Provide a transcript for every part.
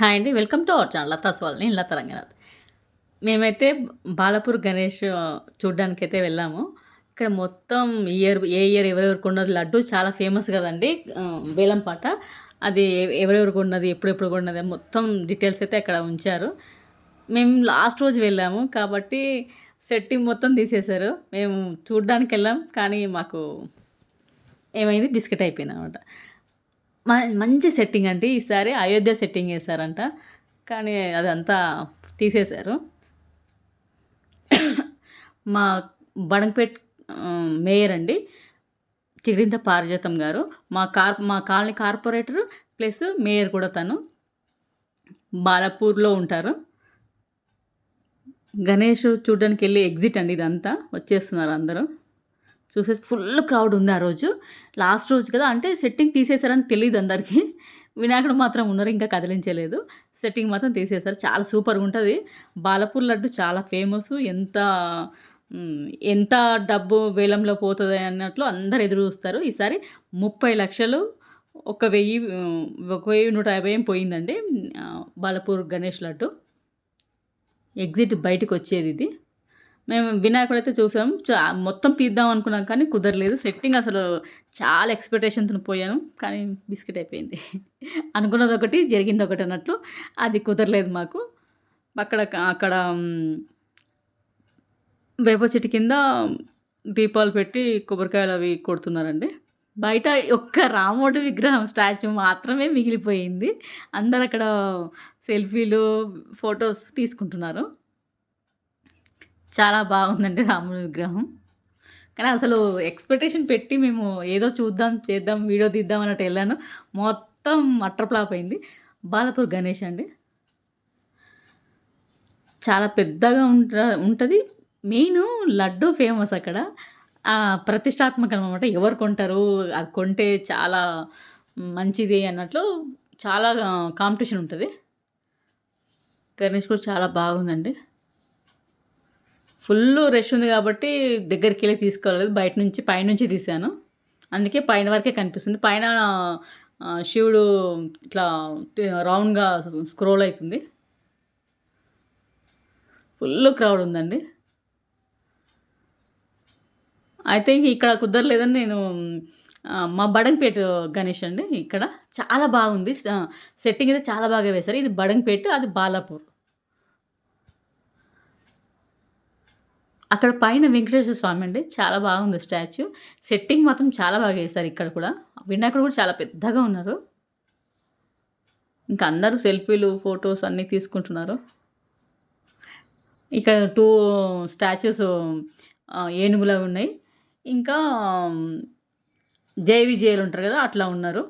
Hi అండి. Welcome to our channel Latha స్వాల్ నేను లతా రంగనాథ్. మేమైతే బాలాపూర్ గణేష్ చూడ్డానికి అయితే వెళ్ళాము. ఇక్కడ మొత్తం ఇయర్ ఏ ఇయర్ ఎవరెవరికి ఉన్నది లడ్డు చాలా ఫేమస్ కదండి వేలంపాట అది ఎవరెవరికి ఉన్నది ఎప్పుడెప్పుడు ఉన్నది మొత్తం డీటెయిల్స్ అయితే అక్కడ ఉంచారు. మేము లాస్ట్ రోజు వెళ్ళాము కాబట్టి సెట్టింగ్ మొత్తం తీసేశారు. మేము చూడ్డానికి వెళ్ళాం కానీ మాకు ఏమైంది బిస్కెట్ అయిపోయింది అనమాట మంచి సెట్టింగ్ అండి. ఈసారి అయోధ్య సెట్టింగ్ వేశారంట. కానీ అదంతా తీసేశారు. మా బడంపేట్ మేయర్ అండి చిరింత పారిజాతం గారు. మా కార్ మా కాలనీ కార్పొరేటర్ ప్లస్ మేయర్ కూడా తను. బాలాపూర్లో ఉంటారు. గణేష్ చూడడానికి వెళ్ళి ఎగ్జిట్ అండి ఇదంతా. వచ్చేస్తున్నారు అందరూ. చూసేసి ఫుల్ క్రౌడ్ ఉంది ఆ రోజు. లాస్ట్ రోజు కదా అంటే సెట్టింగ్ తీసేశారని తెలియదు అందరికీ. వినాయకుడు మాత్రం ఉన్నారు ఇంకా కదిలించలేదు. సెట్టింగ్ మాత్రం తీసేశారు. చాలా సూపర్గా ఉంటుంది. బాలపూర్ లడ్డు చాలా ఫేమస్ ఎంత ఎంత డబ్బు వేలంలో పోతుంది అన్నట్లు అందరు ఎదురు చూస్తారు. ఈసారి ముప్పై లక్షలు ఒక వెయ్యి ఒక వెయ్యి నూట యాభై ఏం పోయిందండి. బాలపూర్ గణేష్ లడ్డు. ఎగ్జిట్ బయటకు వచ్చేది ఇది. మేము వినాయకుడు అయితే చూసాం మొత్తం తీద్దాం అనుకున్నాం కానీ కుదరలేదు. సెట్టింగ్ అసలు చాలా ఎక్స్పెక్టేషన్తో పోయాను. కానీ బిస్కెట్ అయిపోయింది. అనుకున్నది ఒకటి జరిగింది ఒకటి అన్నట్లు అది కుదరలేదు మాకు. అక్కడ అక్కడ వేప చెట్టు కింద దీపాలు పెట్టి కొబ్బరికాయలు అవి కొడుతున్నారండి. బయట ఒక్క రాముడి విగ్రహం స్టాచ్యూ మాత్రమే మిగిలిపోయింది. అందరు అక్కడ సెల్ఫీలు ఫొటోస్ తీసుకుంటున్నారు. చాలా బాగుందండి రాముడి విగ్రహం. కానీ అసలు ఎక్స్పెక్టేషన్ పెట్టి మేము ఏదో చూద్దాం చేద్దాం వీడియో తీద్దాం అన్నట్టు వెళ్ళాను. మొత్తం అట్రప్లాప్ అయింది. బాలపూర్ గణేష్ అండి. చాలా పెద్దగా ఉంట ఉంటుంది. మెయిన్ లడ్డు ఫేమస్ అక్కడ. ప్రతిష్టాత్మకం అనమాట ఎవరు కొంటారు అది కొంటే చాలా మంచిది అన్నట్లు చాలా కాంపిటీషన్ ఉంటుంది. గణేష్ కూడా చాలా బాగుందండి. ఫుల్ రష్ ఉంది కాబట్టి దగ్గరికి వెళ్ళి తీసుకోలేదు. బయట నుంచి పైనుంచి తీశాను. అందుకే పైన వరకే కనిపిస్తుంది. పైన శివుడు ఇట్లా రౌండ్గా స్క్రోల్ అవుతుంది. ఫుల్ క్రౌడ్ ఉందండి. అయితే ఇంక ఇక్కడ కుదరలేదని నేను మా బడంపేట గణేష్ అండి. ఇక్కడ చాలా బాగుంది. సెట్టింగ్ అయితే చాలా బాగా వేశారు. ఇది బడంపేట అది బాలాపూర్. అక్కడ పైన వెంకటేశ్వర స్వామి అండి. చాలా బాగుంది స్టాచ్యూ. సెట్టింగ్ మాత్రం చాలా బాగా వేశారు ఇక్కడ కూడా. వినాయకుడు కూడా చాలా పెద్దగా ఉన్నారు. ఇంకా అందరూ సెల్ఫీలు ఫొటోస్ అన్నీ తీసుకుంటున్నారు. ఇక్కడ టూ స్టాచ్యూస్ ఏనుగులా ఉన్నాయి. ఇంకా జై విజయలు ఉంటారు కదా అట్లా ఉన్నారు.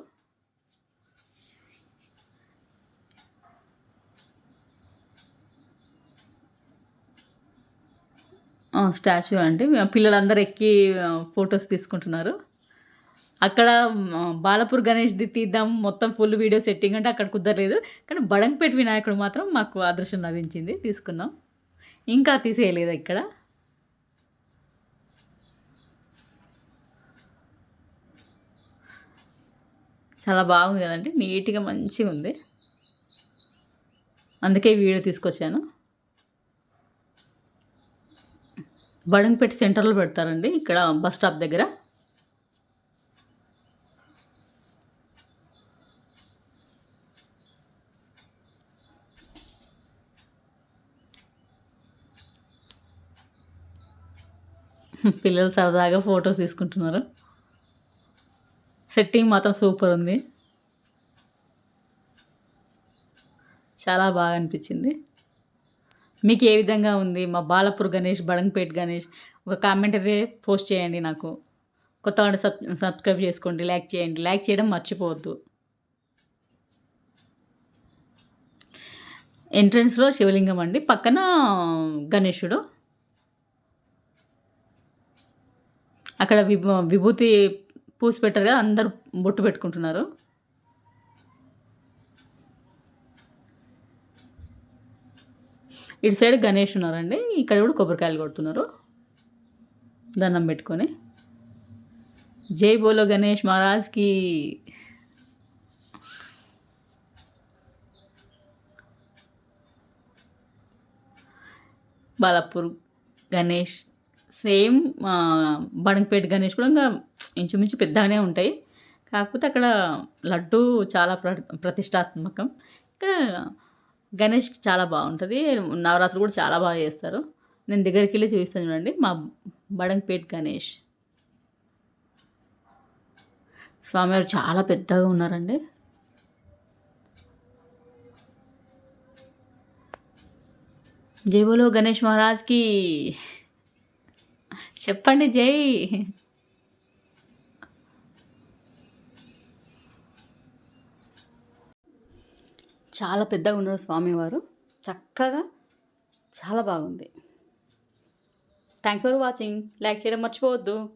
స్టాచ్యూ అండి. పిల్లలందరూ ఎక్కి ఫొటోస్ తీసుకుంటున్నారు. అక్కడ బాలపూర్ గణేష్ది తీద్దాం మొత్తం ఫుల్ వీడియో సెట్టింగ్ అంటే అక్కడ కుదరలేదు. కానీ బడంపేట వినాయకుడు మాత్రం మాకు అదృష్టం లభించింది. తీసుకున్నాం ఇంకా తీసేయలేదు ఇక్కడ? చాలా బాగుంది కదండి. నీట్గా మంచిగా ఉంది అందుకే వీడియో తీసుకొచ్చాను. బడంపేట సెంటర్లో పెడతారండి ఇక్కడ బస్ స్టాప్ దగ్గర. పిల్లలు సరదాగా ఫొటోస్ తీసుకుంటున్నారు. సెట్టింగ్ మాత్రం సూపర్ ఉంది. చాలా బాగా అనిపించింది. మీకు ఏ విధంగా ఉంది? మా బాలపూర్ గణేష్ బడంపేట్ గణేష్ ఒక కామెంట్ అయితే పోస్ట్ చేయండి నాకు. కొత్త వాళ్ళు సబ్ సబ్స్క్రైబ్ చేసుకోండి లైక్ చేయండి. లైక్ చేయడం మర్చిపోవద్దు. ఎంట్రన్స్లో శివలింగం అండి. పక్కన గణేషుడు. అక్కడ విభూ విభూతి పూసి పెట్టారు కదా అందరూ బొట్టు పెట్టుకుంటున్నారు. ఇటు సైడ్ గణేష్ ఉన్నారండి. ఇక్కడ కూడా కొబ్బరికాయలు కొడుతున్నారు. దండం పెట్టుకొని. జై బోలో గణేష్ మహారాజ్కి. బాలాపూర్ గణేష్ సేమ్ బడంగపేట గణేష్ కూడా ఇంకా ఇంచుమించు పెద్దగానే ఉంటాయి. కాకపోతే అక్కడ లడ్డు చాలా ప్ర ప్రతిష్టాత్మకం. ఇక్కడ గణేష్ చాలా బాగుంటుంది. నవరాత్రులు కూడా చాలా బాగా చేస్తారు. నేను దగ్గరికి వెళ్ళి చూపిస్తాను చూడండి. మా బడంపేట్ గణేష్. స్వామివారు చాలా పెద్దగా ఉన్నారండి. జై బోలో గణేష్ మహారాజ్కి. చెప్పండి జై. చాలా పెద్దగా ఉన్నారు స్వామివారు. చక్కగా చాలా బాగుంది. థ్యాంక్స్ ఫర్ వాచింగ్ లైక్ చేయడం మర్చిపోవద్దు.